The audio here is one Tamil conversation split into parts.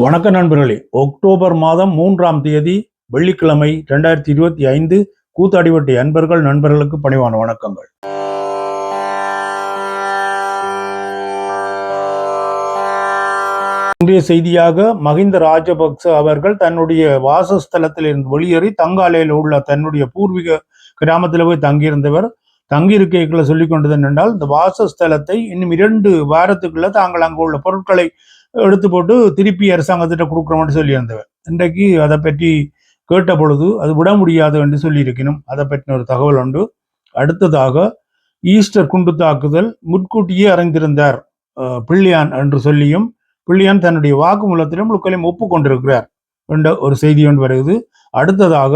வணக்க நண்பர்களே அக்டோபர் மாதம் மூன்றாம் தேதி வெள்ளிக்கிழமை ரெண்டாயிரத்தி இருபத்தி ஐந்து கூத்தாடிவட்டி அன்பர்கள் நண்பர்களுக்கு பணிவான வணக்கங்கள். இன்றைய செய்தியாக மஹிந்த ராஜபக்ச அவர்கள் தன்னுடைய வாசஸ்தலத்தில் இருந்து வெளியேறி தங்காலையில் உள்ள தன்னுடைய பூர்வீக கிராமத்தில் போய் தங்கியிருந்தவர். தங்கியிருக்கைகளை சொல்லிக் கொண்டது என்னென்றால் இந்த வாசஸ்தலத்தை இன்னும் இரண்டு வாரத்துக்குள்ள தாங்கள் அங்கு உள்ள பொருட்களை எடுத்து போட்டு திருப்பி அரசாங்கத்திட்ட கொடுக்குறோம்னு சொல்லியிருந்தவர் இன்றைக்கு அதை பற்றி கேட்ட பொழுது அது விட முடியாது என்று சொல்லியிருக்கணும். அதை பற்றின ஒரு தகவல் உண்டு. அடுத்ததாக ஈஸ்டர் குண்டு தாக்குதல் முன்கூட்டியே அறிந்திருந்தார் பிள்ளையான் என்று சொல்லியும் பிள்ளையான் தன்னுடைய வாக்குமூலத்திலும் முழுக்களையும் ஒப்புக்கொண்டிருக்கிறார் என்ற ஒரு செய்தி ஒன்று வருகிறது. அடுத்ததாக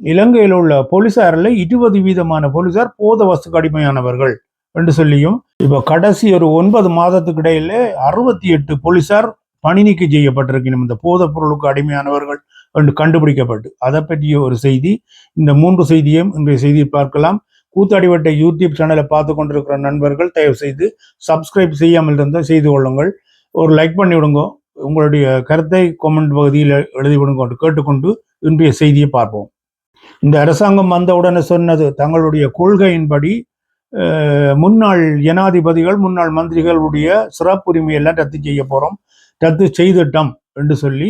இலங்கையில் உள்ள போலீசாரில் இருபது வீதமான போலீசார் போத வஸ்துக்கு அடிமையானவர்கள். என்று சொல்லியும் இப்போ கடைசி ஒரு ஒன்பது மாதத்துக்கு இடையில அறுபத்தி எட்டு போலீசார் பணி நீக்கம் செய்யப்பட்டிருக்கணும் இந்த போதைப் பொருளுக்கு அடிமையானவர்கள் என்று கண்டுபிடிக்கப்பட்டு அதை பற்றிய ஒரு செய்தி இந்த மூன்று செய்தியும் இன்றைய செய்தியை பார்க்கலாம். கூத்தாடிவட்டை யூடியூப் சேனலை பார்த்து கொண்டிருக்கிற நண்பர்கள் தயவு செய்து சப்ஸ்கிரைப் செய்யாமல் இருந்தால் செய்து கொள்ளுங்கள். ஒரு லைக் பண்ணி விடுங்க உங்களுடைய கருத்தை கமெண்ட் பகுதியில் எழுதி விடுங்க கேட்டுக்கொண்டு இன்றைய செய்தியை பார்ப்போம். இந்த அரசாங்கம் வந்தவுடனே சொன்னது தங்களுடைய கொள்கையின்படி முன்னாள் ஜனாதிபதிகள் முன்னாள் மந்திரிகளுடைய சிறப்புரிமை எல்லாம் ரத்து செய்ய போறோம். ரத்து செய்திட்டோம் என்று சொல்லி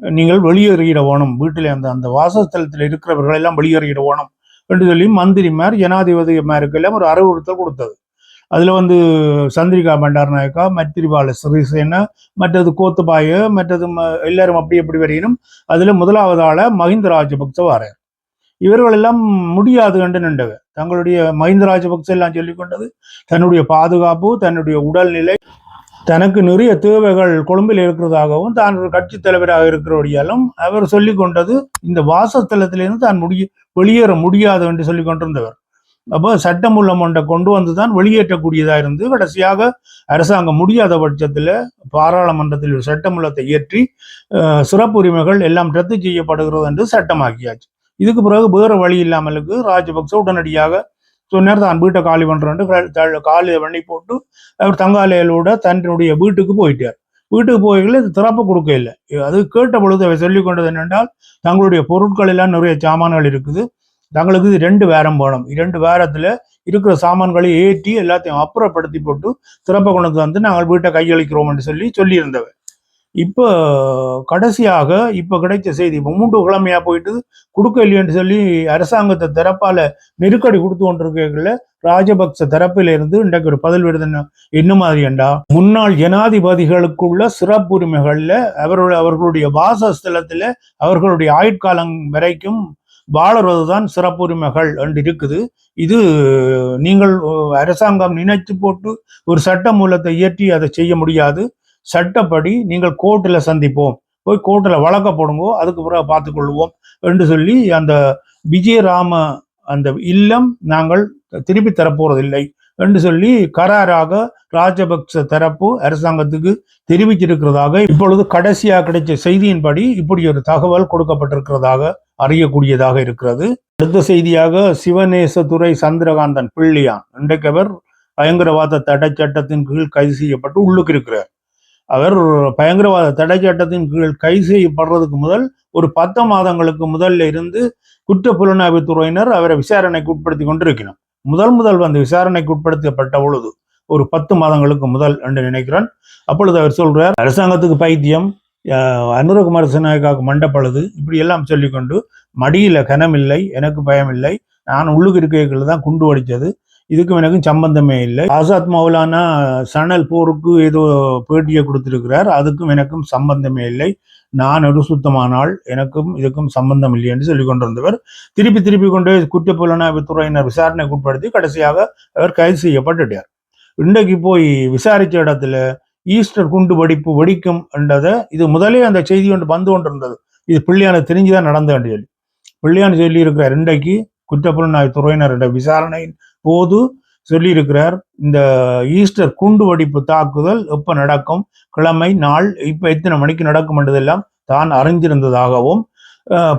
நீங்கள் வெளியேறிட வேணும். வீட்டில் அந்த அந்த வாசஸ்தலத்தில் இருக்கிறவர்கள் எல்லாம் வெளியேறிட வேணும் என்று சொல்லி மந்திரிமார் ஜனாதிபதிமாருக்கு எல்லாம் ஒரு அறிவுறுத்தல் கொடுத்தது. அதுல வந்து சந்திரிகா பண்டார் நாயக்கா மைத்திரிபால சிறிசேனா மற்றது கோத்தபாய மற்றது எல்லாரும் அப்படி எப்படி வரையினும் அதுல முதலாவது ஆள மஹிந்த ராஜபக்ச வாரார். இவர்கள் எல்லாம் முடியாது என்று நின்றவர். தங்களுடைய மஹிந்த ராஜபக்ச எல்லாம் சொல்லிக் கொண்டது தன்னுடைய பாதுகாப்பு தன்னுடைய உடல்நிலை தனக்கு நிறைய தேவைகள் கொழும்பில் இருக்கிறதாகவும் தான் ஒரு கட்சி தலைவராக இருக்கிறபடியாலும் அவர் சொல்லி கொண்டது இந்த வாசஸ்தலத்திலிருந்து தான் முடிய வெளியேற முடியாது என்று சொல்லி கொண்டிருந்தவர் அப்போ சட்டமூலம் ஒன்றை கொண்டு வந்து தான் வெளியேற்றக்கூடியதா இருந்து கடைசியாக அரசாங்கம் முடியாத பட்சத்தில் பாராளுமன்றத்தில் ஒரு சட்டமூலத்தை இயற்றி அஹ், சிறப்புரிமைகள் எல்லாம் ரத்து செய்யப்படுகிறது என்று சட்டமாக்கியாச்சு. இதுக்கு பிறகு வேறு வழி இல்லாமலுக்கு ராஜபக்ச உடனடியாக சொன்னார் தான் வீட்டை காலி பண்றேன்ட்டு காலி பண்ணி போட்டு அவர் தங்காலையிலோட தன்னுடைய வீட்டுக்கு போயிட்டார். வீட்டுக்கு போய்கள இது திறப்பு கொடுக்க இல்லை. அது கேட்ட பொழுது அவர் சொல்லிக் கொண்டது என்னென்றால் தங்களுடைய பொருட்கள் எல்லாம் நிறைய சாமான்கள் இருக்குது. தங்களுக்கு இது ரெண்டு வேரம் போனோம் இரண்டு வேரத்தில் இருக்கிற சாமான்களை ஏற்றி எல்லாத்தையும் அப்புறப்படுத்தி போட்டு திறப்பை கொண்டு வந்து நாங்கள் வீட்டை கையளிக்கிறோம் என்று சொல்லி சொல்லியிருந்தவர். இப்போ கடைசியாக இப்போ கிடைச்ச செய்தி இப்போ மூன்று கிழமையாக போயிட்டு கொடுக்க இல்லைன்னு சொல்லி அரசாங்கத்தை தரப்பால் நெருக்கடி கொடுத்து கொண்டிருக்கல ராஜபக்ச தரப்பில இருந்து இன்றைக்கு ஒரு பதில் விடுது என்ன- மாதிரி என்றா முன்னாள் ஜனாதிபதிகளுக்குள்ள சிறப்புரிமைகளில் அவருடைய அவர்களுடைய வாசஸ்தலத்தில் அவர்களுடைய ஆயுட்காலம் வரைக்கும் வாழறதுதான் சிறப்புரிமைகள் என்று இருக்குது. இது நீங்கள் அரசாங்கம் நினைத்து போட்டு ஒரு சட்ட மூலத்தை இயற்றி அதை செய்ய முடியாது. சட்டப்படி நீங்கள் கோர்ட்டில் சந்திப்போம். போய் கோர்ட்டில் வழக்க போடுங்கோ அதுக்கு பிறகு பார்த்துக்கொள்வோம் என்று சொல்லி அந்த விஜயராம அந்த இல்லம் நாங்கள் திருப்பி தரப்போறதில்லை என்று சொல்லி கராராக ராஜபக்ச தரப்பு அரசாங்கத்துக்கு தெரிவிச்சிருக்கிறதாக இப்பொழுது கடைசியாக கிடைச்ச செய்தியின்படி இப்படி ஒரு தகவல் கொடுக்கப்பட்டிருக்கிறதாக அறியக்கூடியதாக இருக்கிறது. அடுத்த செய்தியாக சிவநேசதுரை சந்திரகாந்தன் பிள்ளையான் இன்றைக்கு அவர் பயங்கரவாத தடை சட்டத்தின் கீழ் கைது செய்யப்பட்டு உள்ளுக்கு இருக்கிறார் அவர் பயங்கரவாத தடை சட்டத்தின் கீழ் கைது செய்யப்படுறதுக்கு முதல் ஒரு பத்து மாதங்களுக்கு முதல்ல இருந்து குற்ற புலனாய்வு துறையினர் அவரை விசாரணைக்கு உட்படுத்தி கொண்டிருக்கணும். முதல் முதல் வந்து விசாரணைக்கு உட்படுத்தப்பட்ட பொழுது ஒரு பத்து மாதங்களுக்கு முதல் என்று நினைக்கிறேன். அப்பொழுது அவர் சொல்றார் அரசாங்கத்துக்கு பைத்தியம் அஹ், அனுரகுமார மண்டப்பழுது இப்படி எல்லாம் சொல்லிக்கொண்டு மடியில கனமில்லை எனக்கு பயமில்லை. நான் உள்ளுக்கு இருக்கைகளில் தான் குண்டு வடித்தது இதுக்கும் எனக்கும் சம்பந்தமே இல்லை. ஆசாத் மௌலானா சணல் போருக்கு ஏதோ பேட்டியை கொடுத்திருக்கிறார். அதுக்கும் எனக்கும் சம்பந்தமே இல்லை. நான் ஒரு சுத்தமானால் எனக்கும் இதுக்கும் சம்பந்தம் இல்லை என்று சொல்லிக் கொண்டிருந்தவர். திருப்பி திருப்பி கொண்டு குற்றப்புலனாய்வு துறையினர் விசாரணைக்கு உட்படுத்தி கடைசியாக அவர் கைது செய்யப்பட்டுட்டார். இன்றைக்கு போய் விசாரிச்ச இடத்துல ஈஸ்டர் குண்டு வெடிப்பு வெடிக்கும் என்றதை இது முதலே அந்த செய்தி ஒன்று வந்து கொண்டிருந்தது. இது பிள்ளையான தெரிஞ்சுதான் நடந்த வேண்டிய சொல்லி பிள்ளையான் சொல்லி இருக்கிறார் இன்றைக்கு குற்றப்புலனாய்வு துறையினருடைய விசாரணையின் போது சொல்லியிருக்கிறார் இந்த ஈஸ்டர் குண்டு வெடிப்பு தாக்குதல் எப்ப நடக்கும்? கிழமை நாள் இப்ப எத்தனை மணிக்கு நடக்கும் என்றதெல்லாம் தான் அறிஞ்சிருந்ததாகவும்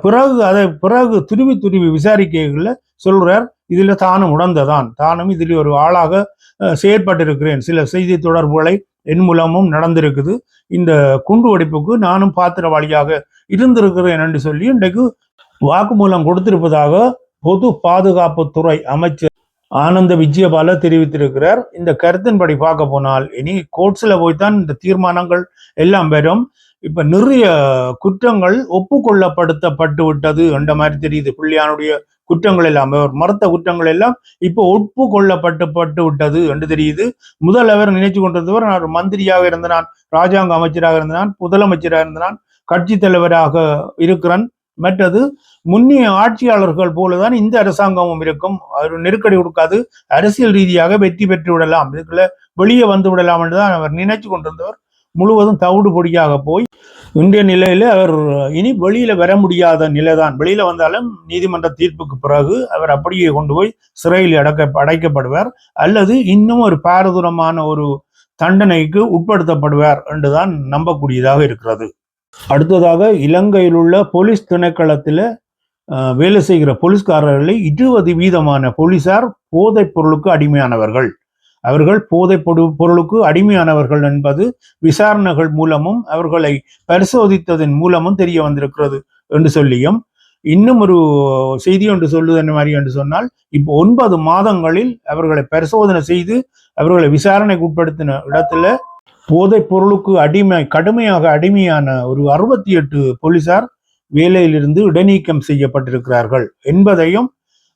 பிறகு அதை பிறகு துருவி துருவி விசாரிக்கைகள்ல சொல்றார் இதுல தானும் உடந்ததான் தானும் இதில் ஒரு ஆளாக அஹ், செயற்பட்டிருக்கிறேன். சில செய்தி தொடர்புகளை என் மூலமும் நடந்திருக்குது. இந்த குண்டு வெடிப்புக்கு நானும் பாத்திரவாளியாக இருந்திருக்கிறேன் என்று சொல்லி இன்றைக்கு வாக்குமூலம் கொடுத்திருப்பதாக பொது பாதுகாப்புத்துறை அமைச்சர் ஆனந்த விஜயபால தெரிவித்திருக்கிறார். இந்த கருத்தின்படி பார்க்க போனால் இனி கோர்ட்ஸில் போய்தான் இந்த தீர்மானங்கள் எல்லாம் பெறும் இப்ப நிறைய குற்றங்கள் ஒப்புக்கொள்ளப்படுத்தப்பட்டு விட்டது என்ற மாதிரி தெரியுது. பிள்ளையானுடைய குற்றங்கள் எல்லாம் அவர் மறுத்த குற்றங்கள் எல்லாம் இப்போ ஒப்புக்கொள்ளப்பட்டுப்பட்டு விட்டது என்று தெரியுது. முதல் அவர் நினைச்சு கொண்டிருந்தவர் நான் ஒரு மந்திரியாக இருந்த நான் ராஜாங்க அமைச்சராக இருந்த நான் முதலமைச்சராக இருந்த நான் கட்சி தலைவராக இருக்கிறேன். மற்றது முன்னிய ஆட்சியாளர்கள் போலதான் இந்த அரசாங்கமும் இருக்கும். அவர் நெருக்கடி கொடுக்காது. அரசியல் ரீதியாக வெற்றி பெற்று விடலாம். இதுக்குள்ள வெளியே வந்து விடலாம் என்றுதான் அவர் நினைச்சு கொண்டிருந்தவர். முழுவதும் தவிடு பொடியாக போய் இன்றைய நிலையில அவர் இனி வெளியில வர முடியாத நிலைதான். வெளியில வந்தாலும் நீதிமன்ற தீர்ப்புக்கு பிறகு அவர் அப்படியே கொண்டு போய் சிறையில் அடக்க அடைக்கப்படுவார். அல்லது இன்னும் ஒரு பாரதூரமான ஒரு தண்டனைக்கு உட்படுத்தப்படுவார் என்றுதான் நம்பக்கூடியதாக இருக்கிறது. அடுத்ததாக இலங்கையில் உள்ள போலீஸ் திணைக்களத்தில் வேலை செய்கிற போலீஸ்காரர்களை இருபது வீதமான போலீசார் போதைப் பொருளுக்கு அடிமையானவர்கள். அவர்கள் போதைப் பொருளுக்கு அடிமையானவர்கள் என்பது விசாரணைகள் மூலமும் அவர்களை பரிசோதித்ததன் மூலமும் தெரிய வந்திருக்கிறது என்று சொல்லியும் இன்னும் ஒரு செய்தி ஒன்று சொல்லுது என்ன மாதிரி என்று சொன்னால் இப்போ ஒன்பது மாதங்களில் அவர்களை பரிசோதனை செய்து அவர்களை விசாரணைக்கு உட்படுத்தின இடத்துல போதைப் பொருளுக்கு அடிமை கடுமையாக அடிமையான ஒரு அறுபத்தி எட்டு போலீசார் வேலையிலிருந்து இடைநீக்கம் செய்யப்பட்டிருக்கிறார்கள் என்பதையும்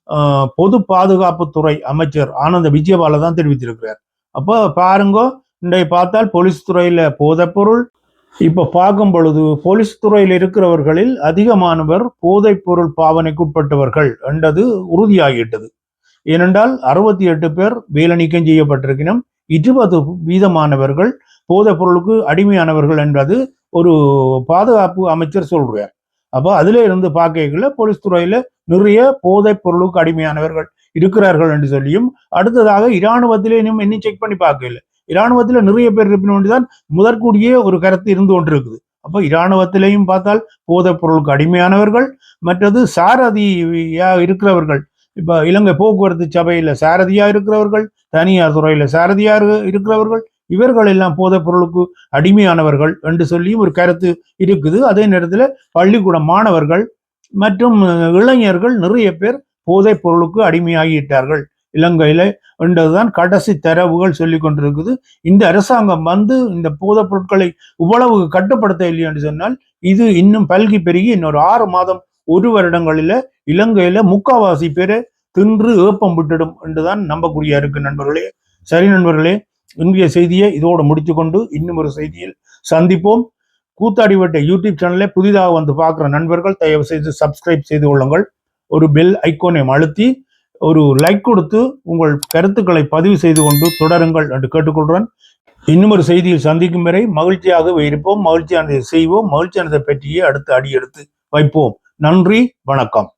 ஆஹ், பொது பாதுகாப்புத்துறை அமைச்சர் ஆனந்த விஜயபால தான் தெரிவித்திருக்கிறார். அப்போ பாருங்க இன்றைய பார்த்தால் போலீஸ் துறையில போதைப்பொருள் இப்போ பார்க்கும் பொழுது போலீஸ் துறையில் இருக்கிறவர்களில் அதிகமானவர் போதைப் பொருள் பாவனைக்கு என்றது உறுதியாகிவிட்டது. ஏனென்றால் அறுபத்தி எட்டு பேர் வேலை நீக்கம் செய்யப்பட்டிருக்கணும் இருபது வீதமானவர்கள் போதைப் பொருளுக்கு அடிமையானவர்கள் என்பது ஒரு பாதுகாப்பு அமைச்சர் சொல்றார். அப்போ அதுல இருந்து பார்க்கல போலீஸ் துறையில நிறைய போதைப் பொருளுக்கு அடிமையானவர்கள் இருக்கிறார்கள் என்று சொல்லியும் அடுத்ததாக இராணுவத்திலே இன்னும் செக் பண்ணி பார்க்கல. இராணுவத்துல நிறைய பேர் இருப்பின வேண்டிதான் முதற்கூடிய ஒரு கருத்து இருந்து கொண்டிருக்குது. அப்போ இராணுவத்திலையும் பார்த்தால் போதைப் பொருளுக்கு அடிமையானவர்கள் மற்றது சாரதியா இருக்கிறவர்கள். இப்போ இலங்கை போக்குவரத்து சபையில் சாரதியா இருக்கிறவர்கள் தனியார் துறையில சாரதியார் இருக்கிறவர்கள் இவர்கள் எல்லாம் போதைப் பொருளுக்கு அடிமையானவர்கள் என்று சொல்லியும் ஒரு கருத்து இருக்குது. அதே நேரத்தில் பள்ளிக்கூட மாணவர்கள் மற்றும் இளைஞர்கள் நிறைய பேர் போதைப் பொருளுக்கு அடிமையாகிவிட்டார்கள். இலங்கையில என்றதுதான் கடைசி தரவுகள் சொல்லி கொண்டிருக்குது. இந்த அரசாங்கம் வந்து இந்த போதைப் பொருட்களை இவ்வளவு கட்டுப்படுத்த இல்லை என்று சொன்னால் இது இன்னும் பல்கி பெருகி இன்னொரு ஆறு மாதம் ஒரு வருடங்களில இலங்கையில முக்காவாசி பேரை தின்று ஏப்பம் விட்டுடும் என்றுதான் நம்பக்கூடிய இருக்கு நண்பர்களே. சரி நண்பர்களே இன்றைய செய்தியை இதோடு முடித்துக்கொண்டு இன்னும் ஒரு செய்தியில் சந்திப்போம். கூத்தாடிவட்ட யூடியூப் சேனலை புதிதாக வந்து பார்க்குற நண்பர்கள் தயவு செய்து சப்ஸ்கிரைப் செய்து கொள்ளுங்கள். ஒரு பெல் ஐக்கோனை அழுத்தி ஒரு லைக் கொடுத்து உங்கள் கருத்துக்களை பதிவு செய்து கொண்டு தொடருங்கள் என்று கேட்டுக்கொள்கிறேன். இன்னும் ஒரு செய்தியில் சந்திக்கும் வரை மகிழ்ச்சியாகவே இருப்போம். மகிழ்ச்சியானதை செய்வோம். மகிழ்ச்சியானதை பற்றியே அடுத்து அடி எடுத்து வைப்போம். நன்றி வணக்கம்.